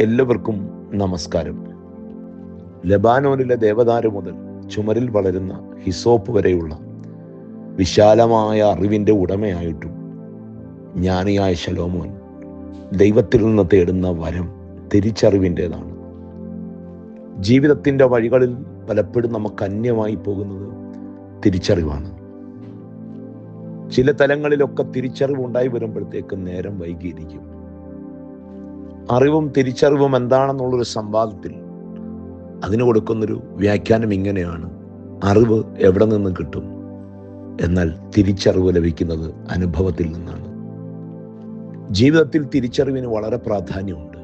എല്ലാവർക്കും നമസ്കാരം. ലബാനോനിലെ ദേവദാരു മുതൽ ചുമരിൽ വളരുന്ന ഹിസോപ്പ് വരെയുള്ള വിശാലമായ അറിവിന്റെ ഉടമയായിട്ടും ജ്ഞാനിയായ ശലോമോൻ ദൈവത്തിൽ നിന്ന് തേടുന്ന വരം തിരിച്ചറിവിന്റെതാണ്. ജീവിതത്തിന്റെ വഴികളിൽ പലപ്പോഴും നമുക്ക് അന്യമായി പോകുന്നത് തിരിച്ചറിവാണ്. ചില തലങ്ങളിലൊക്കെ തിരിച്ചറിവ് ഉണ്ടായി വരുമ്പോഴത്തേക്ക് നേരം വൈകിയിരിക്കും. അറിവും തിരിച്ചറിവും എന്താണെന്നുള്ളൊരു സംവാദത്തിൽ അതിന് കൊടുക്കുന്നൊരു വ്യാഖ്യാനം ഇങ്ങനെയാണ്. അറിവ് എവിടെ നിന്ന് കിട്ടും? എന്നാൽ തിരിച്ചറിവ് ലഭിക്കുന്നത് അനുഭവത്തിൽ നിന്നാണ്. ജീവിതത്തിൽ തിരിച്ചറിവിന് വളരെ പ്രാധാന്യമുണ്ട്.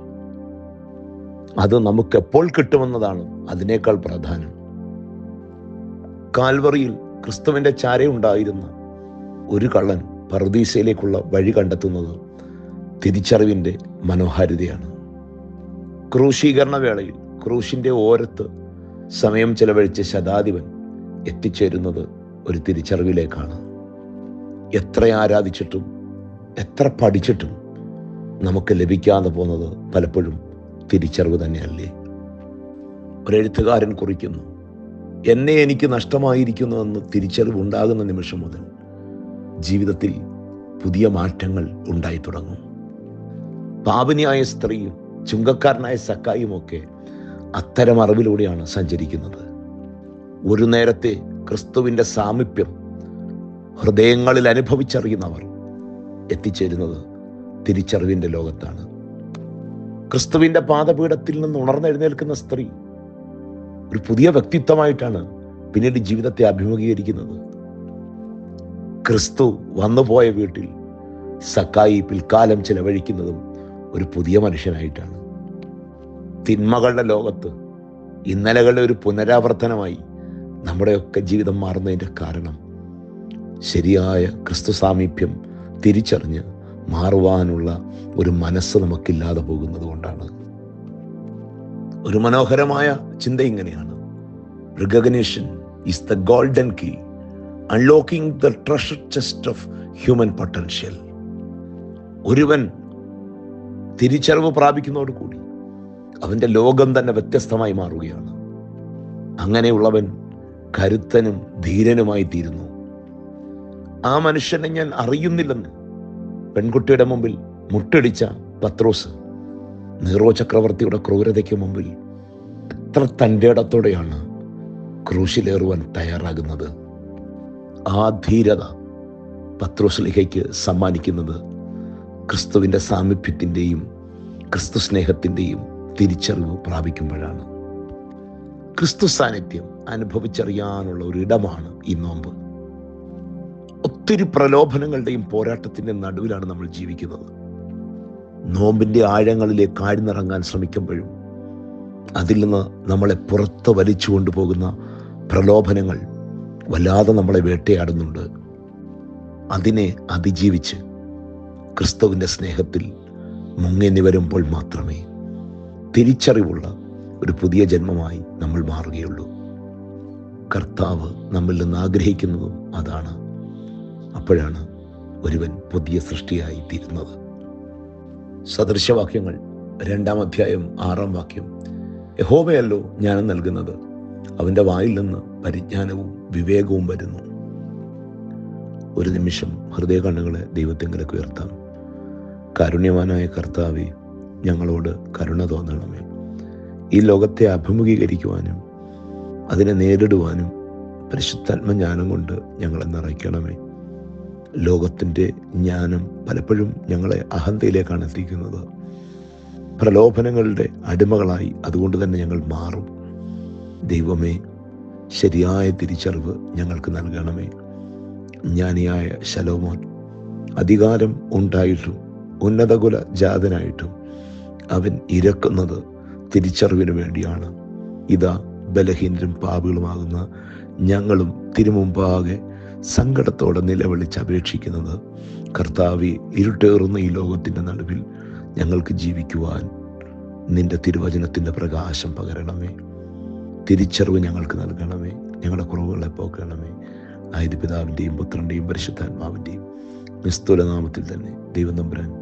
അത് നമുക്ക് എപ്പോൾ കിട്ടുമെന്നതാണ് അതിനേക്കാൾ പ്രാധാന്യം. കാൽവറിയിൽ ക്രിസ്തുവിന്റെ ചാരയുണ്ടായിരുന്ന ഒരു കള്ളൻ പർദീസയിലേക്കുള്ള വഴി കണ്ടെത്തുന്നത് തിരിച്ചറിവിന്റെ മനോഹാരിതയാണ്. ക്രൂശീകരണ വേളയിൽ ക്രൂശിന്റെ ഓരത്ത് സമയം ചെലവഴിച്ച ശതാധിപൻ എത്തിച്ചേരുന്നത് ഒരു തിരിച്ചറിവിലേക്കാണ്. എത്ര ആരാധിച്ചിട്ടും എത്ര പഠിച്ചിട്ടും നമുക്ക് ലഭിക്കാതെ പോകുന്നത് പലപ്പോഴും തിരിച്ചറിവ് തന്നെയല്ലേ? ഒരെഴുത്തുകാരൻ കുറിക്കുന്നു എന്നെ എനിക്ക് നഷ്ടമായിരിക്കുന്നുവെന്ന് തിരിച്ചറിവ് ഉണ്ടാകുന്ന നിമിഷം മുതൽ ജീവിതത്തിൽ പുതിയ മാറ്റങ്ങൾ ഉണ്ടായി തുടങ്ങും. പാപിനിയായ സ്ത്രീയും ചുങ്കക്കാരനായ സക്കായും ഒക്കെ അത്തരം അറിവിലൂടെയാണ് സഞ്ചരിക്കുന്നത്. ഒരു നേരത്തെ ക്രിസ്തുവിന്റെ സാമീപ്യം ഹൃദയങ്ങളിൽ അനുഭവിച്ചറിയുന്നവർ എത്തിച്ചേരുന്നത് തിരിച്ചറിവിന്റെ ലോകത്താണ്. ക്രിസ്തുവിന്റെ പാദപീഠത്തിൽ നിന്ന് ഉണർന്നെഴുന്നേൽക്കുന്ന സ്ത്രീ ഒരു പുതിയ വ്യക്തിത്വമായിട്ടാണ് പിന്നീട് ജീവിതത്തെ അഭിമുഖീകരിക്കുന്നത്. ക്രിസ്തു വന്നുപോയ വീട്ടിൽ സക്കായി പിൽക്കാലം ചിലവഴിക്കുന്നതും ഒരു പുതിയ മനുഷ്യനായിട്ടാണ്. തിന്മകളുടെ ലോകത്ത് ഇന്നലകളുടെ ഒരു പുനരാവർത്തനമായി നമ്മുടെയൊക്കെ ജീവിതം മാറുന്നതിന്റെ കാരണം ശരിയായ ക്രിസ്തു സാമീപ്യം തിരിച്ചറിഞ്ഞ് മാറുവാനുള്ള ഒരു മനസ്സ് നമുക്കില്ലാതെ പോകുന്നത് കൊണ്ടാണ്. ഒരു മനോഹരമായ ചിന്ത ഇങ്ങനെയാണ്. Recognition is the golden key unlocking the treasure chest of human potential ഒരുവൻ തിരിച്ചറിവ് പ്രാപിക്കുന്നതോടുകൂടി അവന്റെ ലോകം തന്നെ വ്യത്യസ്തമായി മാറുകയാണ്. അങ്ങനെയുള്ളവൻ കരുത്തനും ധീരനുമായി തീരുന്നു. ആ മനുഷ്യനെ ഞാൻ അറിയുന്നില്ലെന്ന് പെൺകുട്ടിയുടെ മുമ്പിൽ മുട്ടടിച്ച പത്രോസ് നീറോ ചക്രവർത്തിയുടെ ക്രൂരതയ്ക്ക് മുമ്പിൽ എത്ര തന്റെ ഇടത്തോടെയാണ് ക്രൂശിലേറുവാൻ തയ്യാറാകുന്നത്. ആ ധീരത പത്രോസ്ലിഹയ്ക്ക് സമ്മാനിക്കുന്നത് ക്രിസ്തുവിന്റെ സാമീപ്യത്തിന്റെയും ക്രിസ്തു സ്നേഹത്തിന്റെയും തിരിച്ചറിവ് പ്രാപിക്കുമ്പോഴാണ്. ക്രിസ്തു സാന്നിധ്യം അനുഭവിച്ചറിയാനുള്ള ഒരു ഇടമാണ് ഈ നോമ്പ്. ഒത്തിരി പ്രലോഭനങ്ങളുടെയും പോരാട്ടത്തിന്റെ നടുവിലാണ് നമ്മൾ ജീവിക്കുന്നത്. നോമ്പിന്റെ ആഴങ്ങളിലേക്ക് ആഴ്ന്നിറങ്ങാൻ ശ്രമിക്കുമ്പോഴും അതിൽ നിന്ന് നമ്മളെ പുറത്ത് വലിച്ചു കൊണ്ടുപോകുന്ന പ്രലോഭനങ്ങൾ വല്ലാതെ നമ്മളെ വേട്ടയാടുന്നുണ്ട്. അതിനെ അതിജീവിച്ച് ക്രിസ്തുവിന്റെ സ്നേഹത്തിൽ മുങ്ങിനി വരുമ്പോൾ മാത്രമേ തിരിച്ചറിവുള്ള ഒരു പുതിയ ജന്മമായി നമ്മൾ മാറുകയുള്ളൂ. കർത്താവ് നമ്മിൽ നിന്ന് ആഗ്രഹിക്കുന്നതും അതാണ്. അപ്പോഴാണ് ഒരുവൻ പുതിയ സൃഷ്ടിയായി തീരുന്നത്. സദൃശവാക്യങ്ങൾ രണ്ടാം അധ്യായം ആറാം വാക്യം. യഹോവയല്ലോ ജ്ഞാനം നൽകുന്നത്. അവന്റെ വായിൽ നിന്ന് പരിജ്ഞാനവും വിവേകവും വരുന്നു. ഒരു നിമിഷം ഹൃദയ കണ്ണുകളെ ദൈവത്തെങ്കിലേക്ക് ഉയർത്താം. കാരുണ്യവാനായ കർത്താവെ ഞങ്ങളോട് കരുണ തോന്നണമേ. ഈ ലോകത്തെ അഭിമുഖീകരിക്കുവാനും അതിനെ നേരിടുവാനും പരിശുദ്ധാത്മ ജ്ഞാനം കൊണ്ട് ഞങ്ങളെ നിറയ്ക്കണമേ. ലോകത്തിന്റെ ജ്ഞാനം പലപ്പോഴും ഞങ്ങളെ അഹന്തയിലേക്കാണ് എത്തിക്കുന്നത്. പ്രലോഭനങ്ങളുടെ അടിമകളായി അതുകൊണ്ട് തന്നെ ഞങ്ങൾ മാറും. ദൈവമേ ശരിയായ തിരിച്ചറിവ് ഞങ്ങൾക്ക് നൽകണമേ. ജ്ഞാനിയായ ശലോമോൻ അധികാരം ഉണ്ടായിട്ടും ഉന്നതകുല ജാതനായിട്ടും അവൻ ഇരക്കുന്നത് തിരിച്ചറിവിന് വേണ്ടിയാണ്. ഇതാ ബലഹീനരും പാപികളുമാകുന്ന ഞങ്ങളും തിരുമുമ്പാകെ സങ്കടത്തോടെ നിലവിളിച്ച് അപേക്ഷിക്കുന്നത്. കർത്താവി ഇരുട്ടേറുന്ന ഈ ലോകത്തിന്റെ നടുവിൽ ഞങ്ങൾക്ക് ജീവിക്കുവാൻ നിന്റെ തിരുവചനത്തിന്റെ പ്രകാശം പകരണമേ. തിരിച്ചറിവ് ഞങ്ങൾക്ക് നൽകണമേ. ഞങ്ങളുടെ കുറവുകളെ പോക്കണമേ. ആയത് പിതാവിന്റെയും പുത്രന്റെയും പരിശുദ്ധാത്മാവിന്റെയും നിസ്തുലനാമത്തിൽ തന്നെ ദൈവം തമ്പുരാൻ